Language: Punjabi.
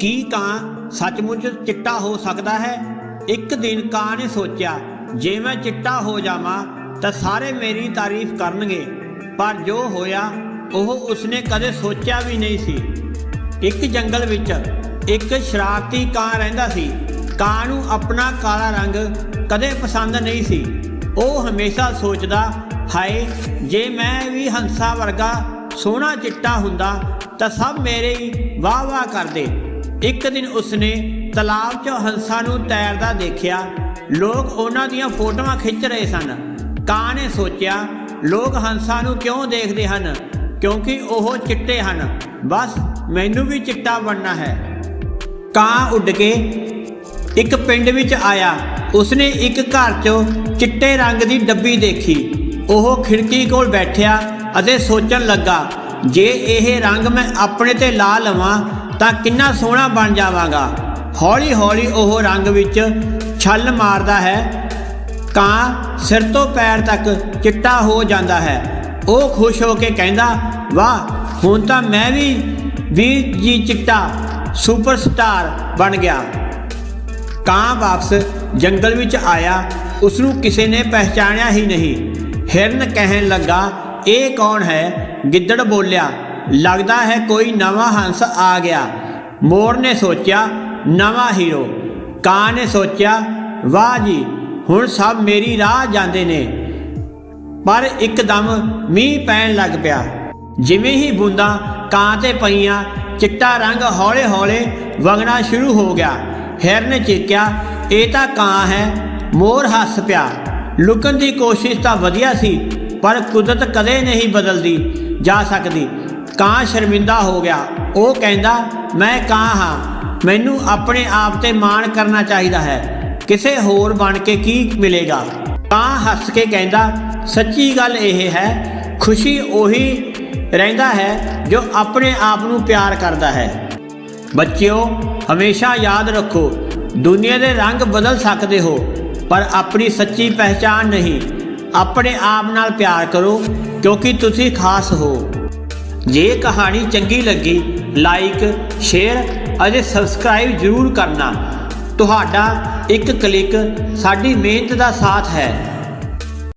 ਕੀ ਕਾਂ ਸੱਚਮੁੱਚ ਚਿੱਟਾ ਹੋ ਸਕਦਾ ਹੈ? ਇੱਕ ਦਿਨ ਕਾਂ ਨੇ ਸੋਚਿਆ, ਜੇ ਮੈਂ ਚਿੱਟਾ ਹੋ ਜਾਵਾਂ, ਤਾਂ ਸਾਰੇ ਮੇਰੀ ਤਾਰੀਫ ਕਰਨਗੇ। ਪਰ ਜੋ ਹੋਇਆ, ਉਹ ਉਸਨੇ ਕਦੇ ਸੋਚਿਆ ਵੀ ਨਹੀਂ ਸੀ। ਇੱਕ ਜੰਗਲ ਵਿੱਚ ਇੱਕ ਸ਼ਰਾਰਤੀ ਕਾਂ ਰਹਿੰਦਾ ਸੀ। ਕਾਂ ਨੂੰ ਆਪਣਾ ਕਾਲਾ ਰੰਗ ਕਦੇ ਪਸੰਦ ਨਹੀਂ ਸੀ। ਉਹ ਹਮੇਸ਼ਾ ਸੋਚਦਾ, ਹਾਏ, ਜੇ ਮੈਂ ਵੀ ਹੰਸਾ ਵਰਗਾ ਸੋਹਣਾ ਚਿੱਟਾ ਹੁੰਦਾ ਤਾਂ ਸਭ ਮੇਰੇ ਹੀ ਵਾਹ ਵਾਹ ਕਰਦੇ। ਇੱਕ ਦਿਨ ਉਸਨੇ ਤਲਾਬ 'ਚ ਹੰਸਾਂ ਨੂੰ ਤੈਰਦਾ ਦੇਖਿਆ। ਲੋਕ ਉਹਨਾਂ ਦੀਆਂ ਫੋਟੋਆਂ ਖਿੱਚ ਰਹੇ ਸਨ। ਕਾਂ ਨੇ ਸੋਚਿਆ, ਲੋਕ ਹੰਸਾਂ ਨੂੰ ਕਿਉਂ ਦੇਖਦੇ ਹਨ? ਕਿਉਂਕਿ ਉਹ ਚਿੱਟੇ ਹਨ। ਬਸ ਮੈਨੂੰ ਵੀ ਚਿੱਟਾ ਬਣਨਾ ਹੈ। ਕਾਂ ਉੱਡ ਕੇ ਇੱਕ ਪਿੰਡ ਵਿੱਚ ਆਇਆ। ਉਸਨੇ ਇੱਕ ਘਰ 'ਚੋਂ ਚਿੱਟੇ ਰੰਗ ਦੀ ਡੱਬੀ ਦੇਖੀ। ਉਹ ਖਿੜਕੀ ਕੋਲ ਬੈਠਿਆ। ਅਤੇ ਸੋਚਣ ਲੱਗਾ, ਜੇ ਇਹ ਰੰਗ ਮੈਂ ਆਪਣੇ ਤੇ ਲਾ ਲਵਾਂ, ਤਾਂ ਕਿੰਨਾ ਸੋਹਣਾ ਬਣ ਜਾਵਾਂਗਾ। ਹੌਲੀ-ਹੌਲੀ ਉਹ ਰੰਗ ਵਿੱਚ ਛੱਲ ਮਾਰਦਾ ਹੈ, ਕਾਂ ਸਿਰ ਤੋਂ ਪੈਰ ਤੱਕ ਚਿੱਟਾ ਹੋ ਜਾਂਦਾ ਹੈ। ਉਹ ਖੁਸ਼ ਹੋ ਕੇ ਕਹਿੰਦਾ, ਵਾਹ, ਹੁਣ ਤਾਂ ਮੈਂ ਵੀ ਵੀ ਜੀ ਚਿੱਟਾ ਸੁਪਰਸਟਾਰ ਬਣ ਗਿਆ। ਕਾਂ ਵਾਪਸ ਜੰਗਲ ਵਿੱਚ ਆਇਆ। ਉਸ ਨੂੰ ਕਿਸੇ ਨੇ ਪਹਿਚਾਣਿਆ ਹੀ ਨਹੀਂ। ਹਿਰਨ ਕਹਿਣ ਲੱਗਾ ਇਹ ਕੌਣ ਹੈ? ਗਿੱਦੜ ਬੋਲਿਆ, ਲੱਗਦਾ ਹੈ ਕੋਈ ਨਵਾਂ ਹੰਸ ਆ ਗਿਆ। ਮੋਰ ਨੇ ਸੋਚਿਆ, ਨਵਾਂ ਹੀਰੋ। ਕਾਂ ਨੇ ਸੋਚਿਆ, ਵਾਹ ਜੀ, ਹੁਣ ਸਭ ਮੇਰੀ ਰਾਹ ਜਾਂਦੇ ਨੇ। ਪਰ ਇੱਕਦਮ ਮੀਂਹ ਪੈਣ ਲੱਗ ਪਿਆ। ਜਿਵੇਂ ਹੀ ਬੂੰਦਾਂ ਕਾਂ ਤੇ ਪਈਆਂ, ਚਿੱਟਾ ਰੰਗ ਹੌਲੇ-ਹੌਲੇ ਵਗਣਾ ਸ਼ੁਰੂ ਹੋ ਗਿਆ। ਹਿਰਨ ਨੇ ਚੀਕਿਆ, ਇਹ ਤਾਂ ਕਾਂ ਹੈ। ਮੋਰ ਹੱਸ ਪਿਆ, ਲੁਕਣ ਦੀ ਕੋਸ਼ਿਸ਼ ਤਾਂ ਵਧੀਆ ਸੀ ਪਰ ਕੁਦਰਤ ਕਦੇ ਨਹੀਂ ਬਦਲਦੀ, ਜਾ ਸਕਦੀ। ਕਾਂ ਸ਼ਰਮਿੰਦਾ ਹੋ ਗਿਆ। ਉਹ ਕਹਿੰਦਾ, ਮੈਂ ਕਾਂ ਹਾਂ। ਮੈਨੂੰ ਆਪਣੇ ਆਪ ਤੇ ਮਾਣ ਕਰਨਾ ਚਾਹੀਦਾ ਹੈ। ਕਿਸੇ ਹੋਰ ਬਣ ਕੇ ਕੀ ਮਿਲੇਗਾ? ਕਾਂ ਹੱਸ ਕੇ ਕਹਿੰਦਾ, ਸੱਚੀ ਗੱਲ ਇਹ ਹੈ, ਖੁਸ਼ੀ ਉਹੀ ਰਹਿੰਦਾ ਹੈ ਜੋ ਆਪਣੇ ਆਪ ਨੂੰ ਪਿਆਰ ਕਰਦਾ ਹੈ। ਬੱਚਿਓ, ਹਮੇਸ਼ਾ ਯਾਦ ਰੱਖੋ, ਦੁਨੀਆ ਦੇ ਰੰਗ ਬਦਲ ਸਕਦੇ ਹੋ, ਪਰ ਆਪਣੀ ਸੱਚੀ ਪਹਿਚਾਨ ਨਹੀਂ। ਆਪਣੇ ਆਪ ਨਾਲ ਪਿਆਰ ਕਰੋ, ਕਿਉਂਕਿ ਤੁਸੀਂ ਖਾਸ ਹੋ। ਜੇ ਕਹਾਣੀ ਚੰਗੀ ਲੱਗੀ ਲਾਈਕ ਸ਼ੇਅਰ ਅਤੇ ਸਬਸਕ੍ਰਾਈਬ ਜ਼ਰੂਰ ਕਰਨਾ। ਤੁਹਾਡਾ ਇੱਕ ਕਲਿੱਕ ਸਾਡੀ ਮਿਹਨਤ ਦਾ ਸਾਥ ਹੈ।